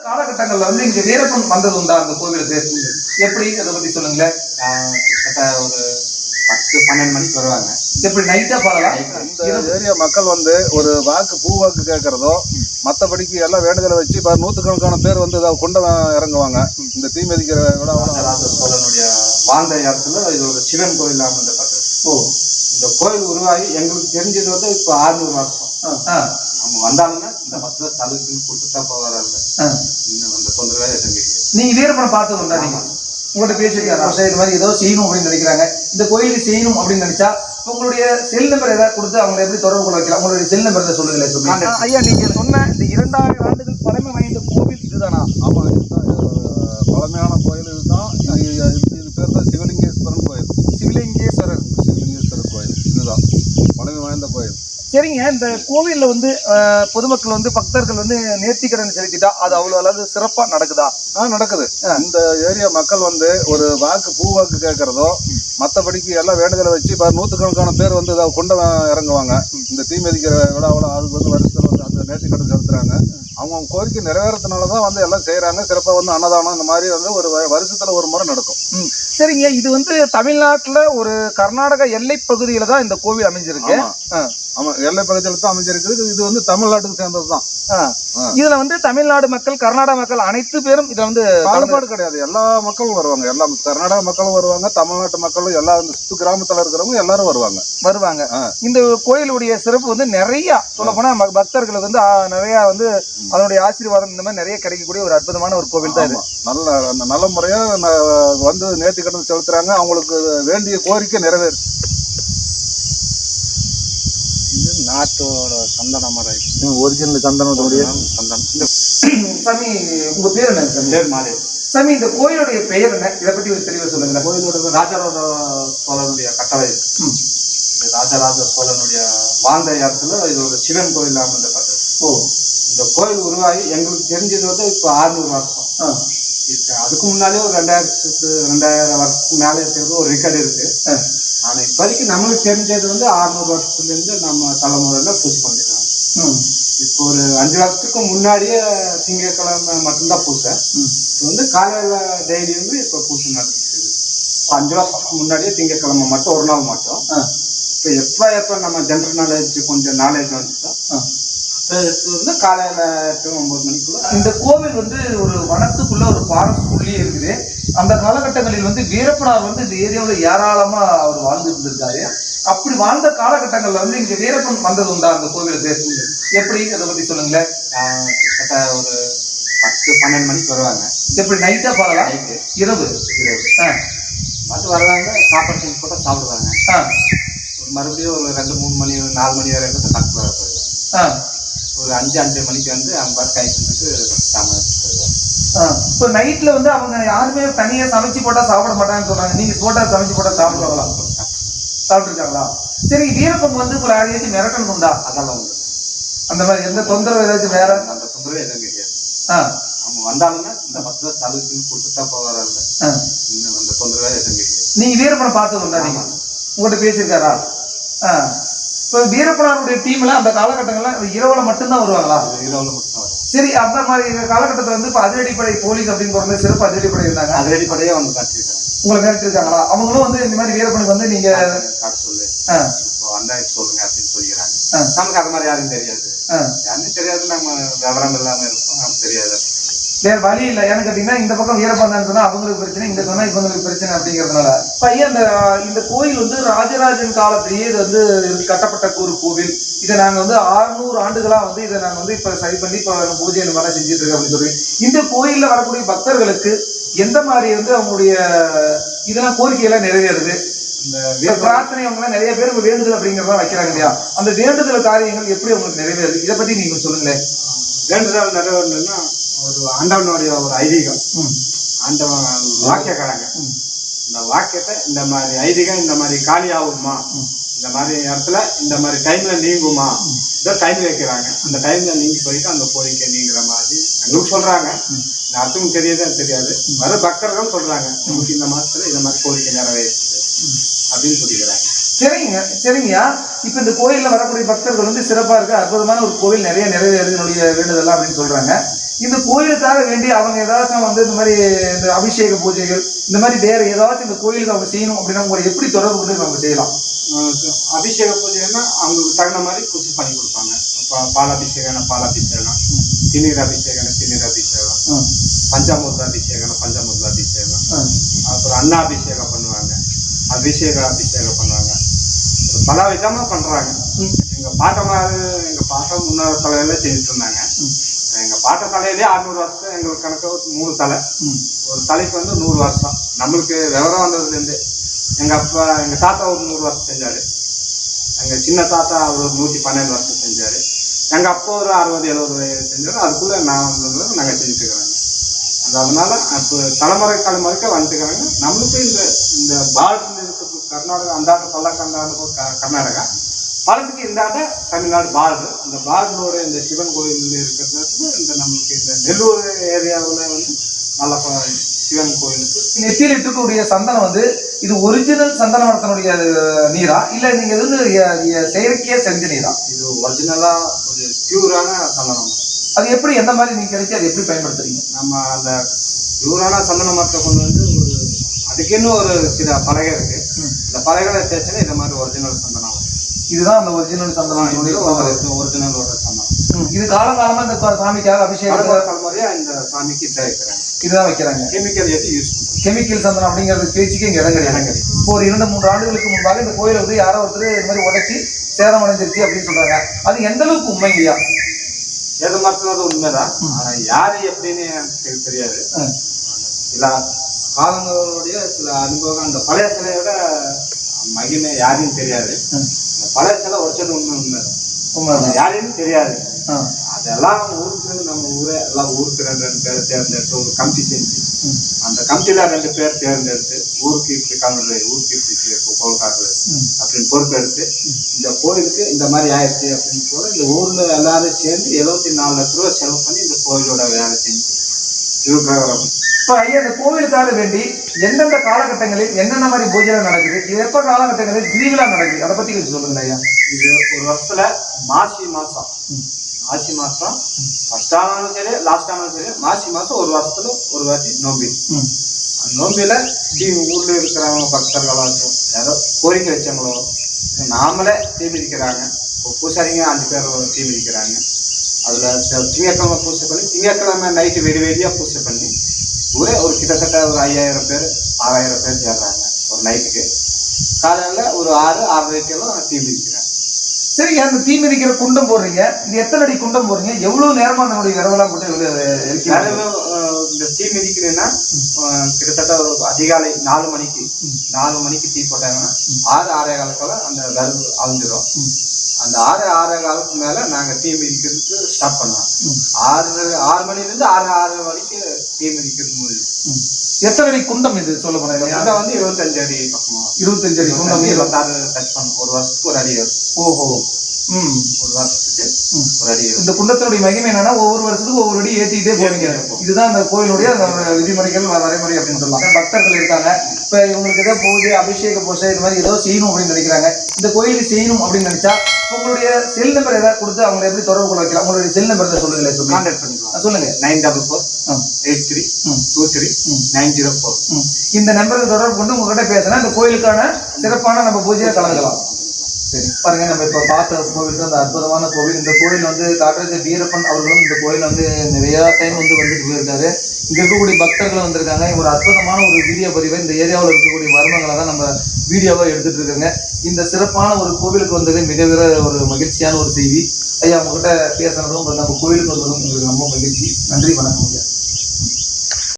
காலகட்டங்கள்ல வந்து இங்க வீரப்பன் வந்தது உண்டா அந்த கோவிலுக்கு எப்படி? அதை பத்தி சொல்லுங்களேன். கிட்டத்தட்ட ஒரு பத்து பன்னெண்டு மணிக்கு வருவாங்க. எப்படி நைட்டா பார்க்கலாம் இந்த ஏரியா மக்கள் வந்து ஒரு வாக்கு பூ வாக்கு கேட்கறதோ மற்றபடிக்கு எல்லாம் வேண்டுதலை வச்சு இப்போ நூற்றுக்கணக்கான பேர் வந்து இதை கொண்டு இறங்குவாங்க. இந்த தீ மிதிக்கிற ராஜராஜ சோழனுடைய வாழ்ந்த இடத்துல இது ஒரு சிவன் கோயில் அமைந்தப்பட்டது ஓ. இந்த கோயில் உருவாகி எங்களுக்கு தெரிஞ்சது வந்து இப்போ ஆறுநூறு வருஷம். அவங்க வந்தாலுமே இந்த பத்து சலுகைன்னு கொடுத்துட்டா போவாரில்ல அந்த தொந்தரவே நீங்க வீரப்பனை பார்த்தது உண்டா நீங்க உங்கள்கிட்ட பேசியிருக்காரு. சார் இது மாதிரி ஏதோ செய்யணும் அப்படின்னு நினைக்கிறாங்க. இந்த கோயிலுக்கு செய்யணும் அப்படின்னு நினைச்சா உங்களுடைய செல் நம்பர் ஏதாவது கொடுத்து அவங்களை எப்படி தொடர்பு கொள்ள வைக்கலாம்? உங்களுடைய செல் நம்பர் தான் சொல்லுங்களேன் சொல்லுங்க ஐயா நீங்க சொன்ன இந்த இரண்டாயிரம் ஆண்டுகள் பழமை வாய்ந்த கோவில் இதுதானா? அஹ், பழமையான கோயில் இதுதான். இது இது- இது பேர் தான் சிவலிங்கேஸ்வரன் கோயில். சிவலிங்கேஸ்வரர். சிவலிங்கேஸ்வரர் கோயில். இதுதான். பழமை வாய்ந்த கோயில். சரிங்க இந்த கோவிலில் வந்து பொதுமக்கள் வந்து பக்தர்கள் வந்து நேர்த்திக்கடன் செலுத்திட்டா அது அவ்வளோ அளவு சிறப்பாக நடக்குதா? ஆ நடக்குது. இந்த ஏரியா மக்கள் வந்து ஒரு வாக்கு பூ வாக்கு கேட்குறதோ மற்றபடிக்கு எல்லாம் வேண்டுதலை வச்சு இப்போ நூற்றுக்கணக்கான பேர் வந்து இதை கொண்டு இறங்குவாங்க. இந்த தீ மிதிக்கிற விழாவெல்லாம் அதுக்கு வந்து வருஷத்தில் வந்து அந்த நேர்த்திக்கடன் செலுத்துகிறாங்க அவங்க கோரிக்கை நிறைவேறதுனால தான் வந்து எல்லாம் செய்கிறாங்க சிறப்பாக வந்து அன்னதானம் இந்த மாதிரி வந்து ஒரு வருஷத்துல ஒரு முறை நடக்கும். சரிங்க. இது வந்து தமிழ்நாட்டுல ஒரு கர்நாடக எல்லை பகுதியில தான் இந்த கோவில் அமைஞ்சிருக்கு. ஆமா. ஆமா. எல்லை பகுதியில் தான் அமைஞ்சிருக்குது. இது வந்து தமிழ்நாட்டுக்கு சேர்ந்தது தான் இதுல வந்து தமிழ்நாடு மக்கள் கர்நாடக மக்கள் அனைத்து பேரும் இதுல வந்து பாகுபாடு கிடையாது. எல்லா மக்களும் வருவாங்க. எல்லா கர்நாடக மக்களும் வருவாங்க தமிழ்நாட்டு மக்களும் எல்லா சுத்து கிராமத்துல இருக்கிறவங்க எல்லாரும் வருவாங்க. வருவாங்க. இந்த கோயிலுடைய சிறப்பு வந்து நிறைய சொல்ல போனா பக்தர்களுக்கு வந்து நிறைய வந்து அதனுடைய ஆசீர்வாதம் இந்த மாதிரி நிறைய கிடைக்கக்கூடிய ஒரு அற்புதமான ஒரு கோவில் தான் இது. நல்ல நல்ல முறையா வந்து நேர்த்தி கடன் செலுத்துறாங்க. அவங்களுக்கு வேண்டிய கோரிக்கை நிறைவேறு. நாட்டோட சந்தன மரம் ஒரிஜினல் சந்தனத்துடைய சந்தனம் இந்த சாமி உங்க பேர் என்ன சாமி? பேர் மாறி சாமி இந்த கோயிலுடைய பெயர் என்ன? இதை பத்தி ஒரு தெளிவா சொல்லுங்களேன் கோயிலோட ராஜராஜ சோழனுடைய கட்டளை. இது. ராஜராஜ சோழனுடைய வாழ்ந்த இடத்துல இது ஒரு சிவன் கோயில் அமைந்தப்பட்டது ஓ. இந்த கோயில் உருவாகி எங்களுக்கு தெரிஞ்சது வந்து இப்போ ஆறுநூறு வருஷம். ஆ, இருக்கு. அதுக்கு முன்னாலே ஒரு ரெண்டாயிரத்துக்கு ரெண்டாயிரம் வருஷத்துக்கு மேலே இருக்கிறது ஒரு ரெக்கார்டு இருக்கு. ஆ. ஆனா இப்போதைக்கு நம்மளுக்கு தெரிஞ்சது வந்து ஆறுநூறு வருஷத்துலேருந்து நம்ம தலைமுறையில கொண்டிருக்காங்க ம், இப்போ ஒரு அஞ்சு வருஷத்துக்கு முன்னாடியே திங்கட்கிழமை மட்டும்தான் பூசை. இப்போ வந்து காலையில டெய்லி வந்து இப்போ பூசை நடந்துட்டு இருக்கு. இப்போ அஞ்சு வருஷத்துக்கு முன்னாடியே திங்கட்கிழமை மட்டும் ஒரு நாள் மட்டும். இப்போ எப்போ எப்போ நம்ம ஜென்ரல் நாலேஜ் கொஞ்சம் நாலேஜ் வந்துச்சோ வந்து காலையில எட்டு ஒன்பது மணிக்குள்ள இந்த கோவில் வந்து ஒரு வனத்துக்குள்ள ஒரு ஃபாரஸ்ட்குள்ளேயே இருக்குது. அந்த காலகட்டங்களில் வந்து வீரப்பனார் வந்து இந்த ஏரியாவில் ஏராளமா அவர் வாழ்ந்துட்டு இருந்திருக்காரு. அப்படி வாழ்ந்த காலகட்டங்கள்ல வந்து இங்க வீரப்பன் வந்தது உண்டா அந்த கோவிலுக்கு எப்படி? அதை பத்தி சொல்லுங்களேன். கிட்டத்தட்ட ஒரு பத்து பன்னெண்டு மணிக்கு வருவாங்க. எப்படி? நைட்டா பார்க்கலாம் நைட்டு இரவு? இரவு. ஆ, வந்து வருவாங்க சாப்பாடு செஞ்சு போட்டால் சாப்பிடுவாங்க. ஆ, மறுபடியும் ஒரு ரெண்டு மூணு மணி நாலு மணி வரைக்கும் கணக்கு போயிடுவாங்க ஆ, ஒரு அஞ்சு அஞ்சு மணிக்கு வந்து அவங்க பாட்டு கை செஞ்சுட்டு சாமான். இப்போ நைட்ல வந்து அவங்க யாருமே தனியா சமைச்சு போட்டா சாப்பிட மாட்டாங்கன்னு சொல்றாங்க. நீங்க போட்டா சமைச்சு போட்டா சாப்பிடுவாங்களா? சாப்பிட்டுருக்காங்களா? சரி வீரப்பன் வந்து ஒரு யாரையாச்சும் மிரட்டணும் உண்டா? அதெல்லாம் உண்டு அந்த மாதிரி எந்த தொந்தரவு ஏதாச்சும் வேற? அந்த தொந்தரவு எதுவும் கிடையாது. ஆ, அவங்க வந்தாலுமே இந்த பத்து ரூபா சலுகைன்னு கொடுத்துட்டா ஆ. இன்னும் அந்த தொந்தரவே எதுவும் கிடையாது. நீங்க வீரப்பனை பார்த்தது உண்டா நீங்க? உங்கள்கிட்ட பேசியிருக்காரா? ஆ. இப்போ வீரப்பனாருடைய டீம்ல அந்த காலகட்டங்கள்ல இரவுல மட்டும்தான் வருவாங்களா? இரவுல மட்டும் வரும் சரி அந்த மாதிரி காலகட்டத்தில் வந்து இப்போ அதிரடிப்படை போலீஸ் அப்படின்னு ஒரு சிறப்பு அதிரடிப்படை இருந்தாங்க. அது அடிப்படையே வந்து காட்டியிருக்காங்க. உங்களை மிரட்டி இருக்காங்களா அவங்களும் வந்து இந்த மாதிரி வீரப்பனுக்கு வந்து நீங்க காட்டு சொல்லு. ஆ, இப்போ வந்தா இப்ப சொல்லுங்க அப்படின்னு சொல்லிக்கிறாங்க. நமக்கு அது மாதிரி யாரும் தெரியாது. யாருமே தெரியாது நம்ம விவரம் இல்லாம இருப்போம். நமக்கு தெரியாது. வேற வழி இல்லை. ஏன்னு கேட்டீங்கன்னா இந்த பக்கம் வீரப்பன் சொன்னா அவங்களுக்கு பிரச்சனை இங்க சொன்னா இவங்களுக்கு பிரச்சனை அப்படிங்கிறதுனால. பையன் இந்த இந்த கோயில் வந்து ராஜராஜன் காலத்திலேயே இது வந்து கட்டப்பட்ட ஒரு கோவில். இதை நாங்க வந்து 600 ஆண்டுகளா வந்து இதை நாங்க வந்து இப்ப சரி பண்ணி இப்ப பூஜை இந்த மாதிரி செஞ்சுட்டு இருக்கோம் அப்படின்னு சொல்லி இந்த கோயில்ல வரக்கூடிய பக்தர்களுக்கு எந்த மாதிரி வந்து அவங்களுடைய இதெல்லாம் கோரிக்கையெல்லாம் நிறைவேறுது? இந்த இந்த பிரார்த்தனை அவங்க எல்லாம் நிறைய பேர் வேண்டுதல் அப்படிங்கறத வைக்கிறாங்க இல்லையா? அந்த வேண்டுதல் காரியங்கள் எப்படி உங்களுக்கு நிறைவேறுது? இதை பத்தி நீங்க சொல்லுங்களேன். வேண்டுதல் நிறைவேறணும்னா ஒரு ஆண்டவனுடைய ஒரு ஐதீகம். ஆண்டவன் வாக்கியக்காரங்க. இந்த வாக்கியத்தை இந்த மாதிரி ஐதீகம் இந்த மாதிரி காலி ஆகுமா இந்த மாதிரி இடத்துல இந்த மாதிரி டைம்ல நீங்குமா? இதோ டைம் வைக்கிறாங்க. அந்த டைம்ல நீங்கி போயிட்டு அந்த கோரிக்கை நீங்குற மாதிரி எங்களுக்கு சொல்றாங்க. இந்த அர்த்தம் தெரியுதா? தெரியாது. வர பக்தர்கள் சொல்றாங்க. உங்களுக்கு இந்த மாசத்துல இந்த மாதிரி கோரிக்கை நிறைவேற்று அப்படின்னு சொல்லிக்கிறாங்க. சரிங்க சரிங்கய்யா இப்ப இந்த கோயில்ல வரக்கூடிய பக்தர்கள் வந்து சிறப்பா இருக்கு அற்புதமான ஒரு கோவில் நிறைய நிறைவேறுது என்னுடைய வேண்டுதல் அப்படின்னு சொல்றாங்க. இந்த கோயிலுக்காக வேண்டி அவங்க ஏதாச்சும் வந்து இந்த மாதிரி இந்த அபிஷேக பூஜைகள் இந்த மாதிரி வேற ஏதாச்சும் இந்த கோயிலுக்கு அவங்க செய்யணும் அப்படின்னா உங்களை எப்படி தொடர்பு கொண்டு அவங்க செய்யலாம்? அபிஷேக பூஜைன்னா அவங்களுக்கு தகுந்த மாதிரி பூஜை பண்ணி கொடுப்பாங்க. பால் அபிஷேகம் பால் அபிஷேகம் திநீர் அபிஷேகம் திநீர் அபிஷேகம் பஞ்சாமிர்த அபிஷேகம் பஞ்சாமிர்த அபிஷேகம் அப்புறம் அன்னா அபிஷேகம் பண்ணுவாங்க. அபிஷேக அபிஷேகம் பண்ணுவாங்க. பல விதமா பண்றாங்க. ம். எங்க பாட்டமாரு எங்க பாட்டம் முன்னோர் தலையில செஞ்சுட்டு இருந்தாங்க. ம். எங்க பாட்ட தலையிலே அறுநூறு வருஷம் எங்களுக்கு கணக்கு ஒரு மூணு தலை. ஒரு தலைக்கு வந்து நூறு வருஷம். நம்மளுக்கு விவரம் வந்ததுலேருந்து. எங்க அப்பா எங்க தாத்தா ஒரு நூறு வருஷம் செஞ்சாரு. எங்க சின்ன தாத்தா அவர் ஒரு நூற்றி பன்னெண்டு வருஷம் செஞ்சாரு. எங்க அப்பா ஒரு அறுபது எழுபது செஞ்சாரு. அதுக்குள்ள நான் வந்தது நாங்க செஞ்சுட்டு இருக்கிறோங்க. அந்த அதனால அப்போ தலைமுறை தலைமுறைக்கு வந்துட்டுக்கிறாங்க நம்மளுக்கு இந்த இந்த இருக்கிறது கர்நாடகா அந்தாண்ட பல்லக்கு அந்தாண்ட கர்நாடகா பழத்துக்கு இந்தாண்ட தமிழ்நாடு பார்டர் அந்த பார்டரோட இந்த சிவன் கோயில் இருக்கிறதுக்கு இந்த நம்மளுக்கு இந்த நெல்லூர் ஏரியாவில் வந்து நல்ல சிவன் கோயிலுக்கு. நெத்தியில் இருக்கக்கூடிய சந்தனம் வந்து இது ஒரிஜினல் சந்தன மரத்தினுடைய நீரா? இல்ல நீங்க இது வந்து எ- எ- செயற்கையா செஞ்ச நீரா? இது ஒரிஜினலா ஒரு பியூரான சந்தனம் அது எப்படி எந்த மாதிரி நீங்க கிடைச்சி அதை எப்படி பயன்படுத்துறீங்க? நம்ம அந்த பியூரான சந்தன மரத்தை கொண்டு வந்து ஒரு அதுக்குன்னு ஒரு சில பலகை இருக்கு. ம். இந்த பலகைகளை தேய்ச்சனா இந்த மாதிரி ஒரிஜினல் சந்தனம். இதுதான் அந்த ஒரிஜினல். இது ஒரிஜினலோட சந்தனம். இது காலங்காலமா இந்த சாமிக்காக அபிஷேகம் தலைமுறை தலைமுறையா இந்த சாமிக்கு இதுதான் வைக்கிறாங்க. கெமிக்கல் ஏற்றி யூஸ் கெமிக்கல் சந்தனம் அப்படிங்கிறது பேச்சுக்கு இங்க இடம் கிடையாது. இப்போ ஒரு இரண்டு மூன்று ஆண்டுகளுக்கு முன்பாக இந்த கோயிலை வந்து யாரோ ஒருத்தர் இந்த மாதிரி உடைச்சி சேதம் அடைஞ்சிருச்சு அப்படின்னு சொல்றாங்க. அது எந்த அளவுக்கு உண்மைங்கய்யா ஏதோ மரத்துனது உண்மைதான். ஆனா யாரு எப்படின்னு எனக்கு தெரியாது. சில காலங்களுடைய சில அனுபவம் அந்த பழைய சிலையோட மகிமை யாரையும் தெரியாது. ம். இந்த பழைய சிலை உடைச்சது உண்மை உண்மைதான் உண்மைதான் யாரையும் தெரியாது. அதெல்லாம் ஊருக்கு நம்ம ஊரே எல்லாம் ஊருக்கு ரெண்டு ரெண்டு பேர் தேர்ந்தெடுத்து ஒரு கமிட்டி செஞ்சு. அந்த கமிட்டியில ரெண்டு பேர் தேர்ந்தெடுத்து ஊருக்கு இப்படி காணுறது ஊருக்கு இப்படி கோல் காட்டுறது ம். அப்படின்னு பொறுப்பெடுத்து இந்த கோயிலுக்கு இந்த மாதிரி ஆயிடுச்சு அப்படின்னு போல இந்த ஊர்ல எல்லாரும் சேர்ந்து எழுபத்தி நாலு லட்ச ரூபா செலவு பண்ணி இந்த கோயிலோட வேலை செஞ்சு திருப்பிரகாரம் இப்போ ஐயா இந்த கோவிலுக்காக வேண்டி எந்தெந்த காலகட்டங்களில் என்னென்ன மாதிரி பூஜைகள் நடக்குது? இது எப்ப காலகட்டங்களில் திருவிழா நடக்குது? அதை பத்தி கொஞ்சம் சொல்லுங்க ஐயா. இது ஒரு வருஷத்துல மாசி மாசம். மாசி மாசம் ஃபர்ஸ்ட் ஆனாலும் சரி லாஸ்ட் ஆனாலும் சரி மாசி மாசம் ஒரு வருஷத்துல ஒரு வாட்டி நோம்பி. நோம்பியில ஊர்ல இருக்கிறவங்க பக்தர்களாச்சும் யாரோ கோரிக்கை வச்சவங்களோ நாமளே தீ மிதிக்கிறாங்க. பூசாரிங்க அஞ்சு பேர் தீ மிதிக்கிறாங்க. அதுல ச- திங்கட்கிழமை பூஜை பண்ணி திங்கட்கிழமை நைட்டு வெடி வெடியா பூஜை பண்ணி ஊரே ஒரு கிட்டத்தட்ட ஒரு ஐயாயிரம் பேர் ஆறாயிரம் பேர் சேர்றாங்க ஒரு நைட்டுக்கு. காலையில ஒரு ஆறு ஆறரைக்கெல்லாம் தீ மிதிக்கிறாங்க சரிங்க அந்த தீ மிதிக்கிற குண்டம் போடுறீங்க? இது எத்தனை அடி குண்டம் போடுறீங்க? எவ்வளவு நேரமா அதனுடைய விரவெல்லாம் போட்டு இந்த தீ மிதிக்கணும்னா அஹ், கிட்டத்தட்ட ஒரு அதிகாலை நாலு மணிக்கு நாலு மணிக்கு தீ போட்டாங்கன்னா ஆறு ஆறே காலத்துல அந்த விரவு அழிஞ்சிரும் அந்த ஆறு ஆறே காலத்துக்கு மேல நாங்க தீ மிதிக்கிறதுக்கு ஸ்டார்ட் பண்ணுவாங்க ஆறு ஆறு மணில இருந்து ஆறு ஆறு மணிக்கு தீ மிதிக்கிறது முடியும். எத்தனை அடி குண்டம் இது? சொல்ல போறேன் அதான் வந்து இருபத்தஞ்சு அடி பக்கமா. வரும். இருபத்தஞ்சு அடி குண்டம் இருபத்தாறு டச் பண்ணும் ஒரு வருஷத்துக்கு ஒரு அடி வரும். ஓஹோ. ஒரு வருஷத்துக்கு. ஒரு அடி இந்த குண்டத்தினுடைய மகிமை என்னன்னா ஒவ்வொரு வருஷத்துக்கும் ஒவ்வொரு அடி ஏத்திக்கிட்டே போவீங்க. இதுதான் அந்த கோயிலுடைய விதிமுறைகள் வரைமுறை அப்படின்னு சொல்லலாம். பக்தர்கள் இருக்காங்க. இப்ப இவங்களுக்கு ஏதோ பூஜை அபிஷேக பூஜை இது மாதிரி ஏதோ செய்யணும் அப்படின்னு நினைக்கிறாங்க. இந்த கோயிலுக்கு செய்யணும் அப்படின்னு நினைச்சா உங்களுடைய செல் நம்பர் ஏதாவது கொடுத்து அவங்களை எப்படி தொடர்பு கொள்ள வைக்கலாம்? உங்களுடைய செல் நம்பர் சொல்லுங்களேன் சொல்லுங்க கான்டாக்ட் பண்ணிக்கலாம். சொல்லுங்க. Nine double four. Eight three. Two three. Nine zero four. இந்த நம்பருக்கு தொடர்பு கொண்டு உங்ககிட்ட பேசினா இந்த கோயிலுக்கான சிறப்பான நம்ம பூஜையை கலந்துக்கலாம். சரி. பாருங்க நம்ம இப்போ பார்த்த கோவில் தான் அந்த அற்புதமான கோவில். இந்த கோவில் வந்து காட்டுறது வீரப்பன் அவர்களும் இந்த கோவில் வந்து நிறைய டைம் வந்து வந்துட்டு போயிருக்காரு. இங்க இருக்கக்கூடிய பக்தர்களும் வந்திருக்காங்க. ஒரு அற்புதமான ஒரு வீடியோ பதிவை. இந்த ஏரியாவில் இருக்கக்கூடிய மர்மங்களை தான் நம்ம வீடியோவா எடுத்துட்டு இருக்காங்க. இந்த சிறப்பான ஒரு கோவிலுக்கு வந்தது மிக ஒரு மகிழ்ச்சியான ஒரு செய்தி. ஐயா உங்ககிட்ட பேசுனதும் நம்ம கோவிலுக்கு வந்ததும் உங்களுக்கு ரொம்ப மகிழ்ச்சி. நன்றி வணக்கம் ஐயா.